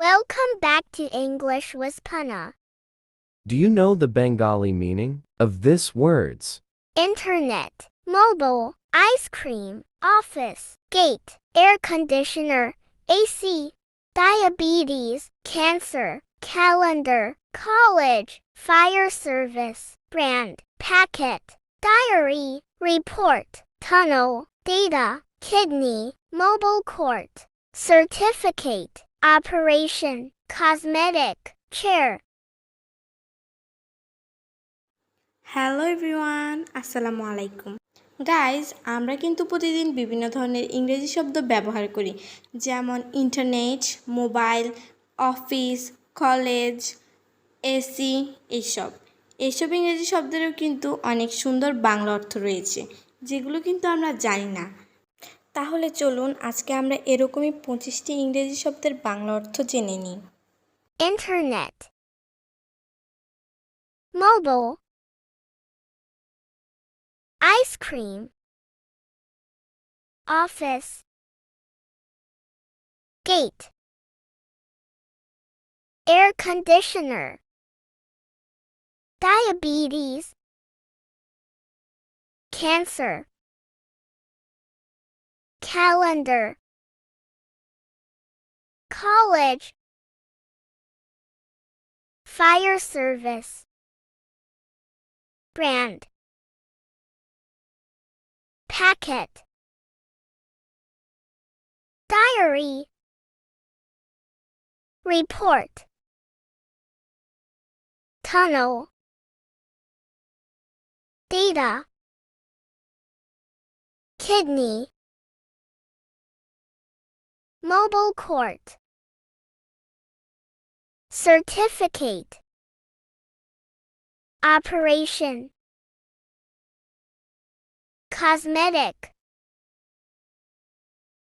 Welcome back to English with Pana. Do you know the Bengali meaning of this words? Internet, mobile, ice cream, office, gate, air conditioner, AC, diabetes, cancer, calendar, college, fire service, brand, packet, diary, report, tunnel, data, kidney, mobile court, certificate, operation, cosmetic, chair, hello everyone আসসালামু আলাইকুম। Guys আমরা কিন্তু প্রতিদিন বিভিন্ন ধরনের ইংরেজি শব্দ ব্যবহার করি যেমন internet mobile office college AC এইসব এইসব ইংরেজি শব্দেরও কিন্তু অনেক সুন্দর বাংলা অর্থ রয়েছে যেগুলো কিন্তু আমরা জানি না। তাহলে চলুন আজকে আমরা এরকমই পঁচিশটি ইংরেজি শব্দের বাংলা অর্থ জেনে নিই। Internet mobile ice cream office gate air conditioner diabetes cancer calendar, college, fire service, brand, packet, diary, report, tunnel, data, kidney, mobile court, certificate, operation, cosmetic.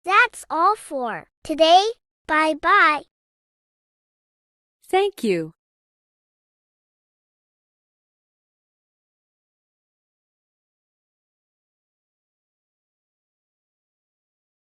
That's all for today. Bye bye. Thank you.